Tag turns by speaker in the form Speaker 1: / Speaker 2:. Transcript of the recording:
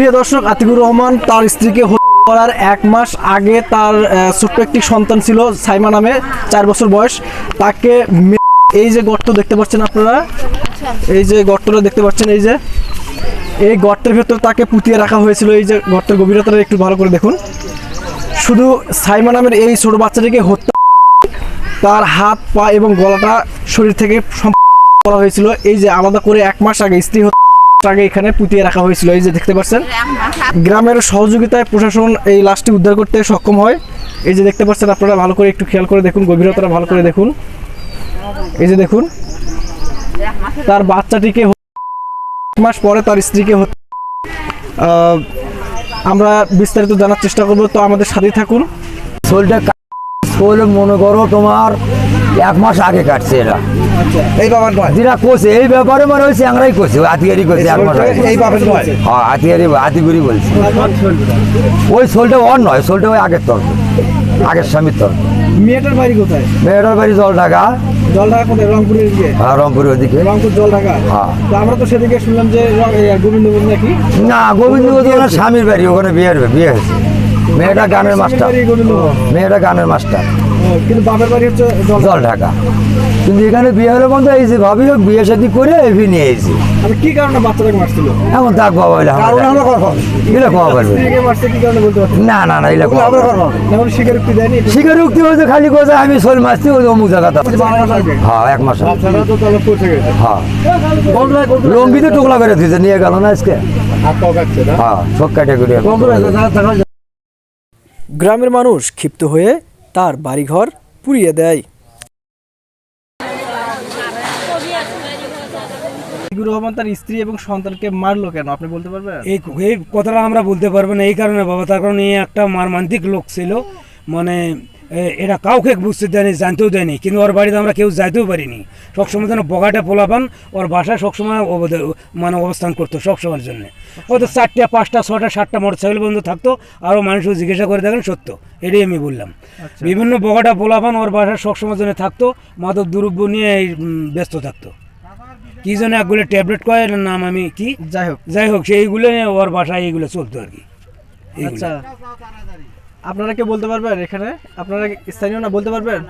Speaker 1: প্রিয় দর্শক, আতিকুর রহমান তার স্ত্রীকে করার এক মাস আগে তার ছোট্ট একটি সন্তান ছিল সাইমা নামে, চার বছর বয়স। তাকে এই যে গর্ত দেখতে পাচ্ছেন আপনারা? এই যে গর্তটা দেখতে পাচ্ছেন, এই যে। এই গর্তের ভেতর তাকে পুঁতিয়ে রাখা হয়েছিল, এই যে গর্তের গভীরতাটা একটু ভালো করে দেখুন। শুধু সাইমা নামের এই ছোট বাচ্চাটিকে হত্যা তার হাত, পা এবং গলাটা শরীর থেকে করা হয়েছিল। এই যে আলাদা করে এক মাস আগে স্ত্রী আগে এখানে পুঁতিয়ে রাখা হয়েছিল, এই যে দেখতে পাচ্ছেন? গ্রামের সহযোগিতায় প্রশাসন এই লাশটি উদ্ধার করতে সক্ষম হয়। এই যে দেখতে পাচ্ছেন, আপনারা ভালো করে একটু খেয়াল করে দেখুন, গভীরতাটা ভালো করে দেখুন। এই যে দেখুন, তার বাচ্চাটিকে মাস পরে তার স্ত্রীকে আমরা বিস্তারিত জানার চেষ্টা করব, তো আমাদের সাথেই থাকুন।
Speaker 2: শোলটা শোল মনে করো তোমার এক মাস আগে কাটছে এরা।
Speaker 1: এই বাবার নয়?
Speaker 2: যেটা কোসে এই ব্যাপারে মানে চ্যাংরাই কোসে ওই হাতিয়ারি কোসে এক মাস
Speaker 1: এই বাবার নয়?
Speaker 2: হ্যাঁ হাতিয়ারি হাতিগুড়ি বলছে। ওই শোলটা ওর নয় শোলটা ওই আগের তর্ক আগের স্বামীর তর্ক
Speaker 1: মেয়েটার বাড়ি কোথায়?
Speaker 2: মেয়েটার বাড়ি জল ঢাকা
Speaker 1: জল কোথায়? রংপুরের দিকে?
Speaker 2: হ্যাঁ, রংপুরের
Speaker 1: রংপুর জল
Speaker 2: হ্যাঁ।
Speaker 1: তো আমরা তো সেদিকে শুনলাম যে রং- গোবিন্দপুর নাকি?
Speaker 2: না ওনার স্বামীর বাড়ি ওখানে বিয়ে হবে বিয়ে হয়েছে। মেয়েটা গানের মাস্টার। মেয়েটা গানের মাস্টার।
Speaker 1: কিন্তু বাবার বাড়ি হচ্ছে জল
Speaker 2: ঢাকা। কিন্তু এখানে বিয়ে হলে বন্ধু এই যে ভাবি হোক বিয়ে শাদি করে এভি নিয়ে এসেছি
Speaker 1: আমি কি কারণে বাচ্চাটাকে মারছিল?
Speaker 2: এখন বাবা হইলে এগুলো কমা পারবে
Speaker 1: স্ত্রীকে মারছে কি কারণে বলতে পারছি
Speaker 2: না। না না এগুলো কমা পারবে
Speaker 1: না কোনো স্বীকারোক্তি দেয়নি।
Speaker 2: শিকার উক্তি হয়েছে খালি কথা আমি শোল মারছি ওই অমুক জায়গাতে হ্যাঁ এক মাস।
Speaker 1: বাচ্চাটা তো তাহলে পৌঁছে গেছে।
Speaker 2: হ্যাঁ। লম্বিতে টুকলা করে দিয়েছে নিয়ে গেল না আজকে? হ্যাঁ সব ক্যাটাগরি
Speaker 1: গ্রামের মানুষ ক্ষিপ্ত হয়ে তার বাড়িঘর পুড়িয়ে দেয়। জিগুর রহমান তার স্ত্রী এবং সন্তানকে মারলো কেন? আপনি বলতে পারবেন?
Speaker 3: এই এই কথাটা আমরা বলতে পারব না এই কারণে বাবা তার কারণে একটা মারমান্তিক লোক ছিল। মানে এটা কাউকে বুঝতে দেয়নি জানতেও দেয়নি। কিন্তু ওর বাড়িতে আমরা কেউ যাইতেও পারিনি। সবসময় যেন বগাটা পোলাপান ওর বাসায় সবসময় মানে অবস্থান করতো সবসময়ের জন্য। হয়তো চারটা পাঁচটা ছটা সাতটা মোটর সাইকেল বন্ধু থাকতো আরও মানুষও জিজ্ঞাসা করে দেখেন সত্য এটাই আমি বললাম। বিভিন্ন বগাটা পোলাপান ওর বাসায় সবসময়ের জন্য থাকতো মাদক দ্রব্য নিয়ে ব্যস্ত থাকতো। কি যেন একগুলো ট্যাবলেট কয় নাম আমি কি?
Speaker 1: যাই হোক।
Speaker 3: যাই হোক সেইগুলো ওর বাসায় এইগুলো চলতো আর কি।
Speaker 1: আচ্ছা আপনারা কে বলতে পারবেন এখানে? আপনারা স্থানীয় না বলতে পারবেন?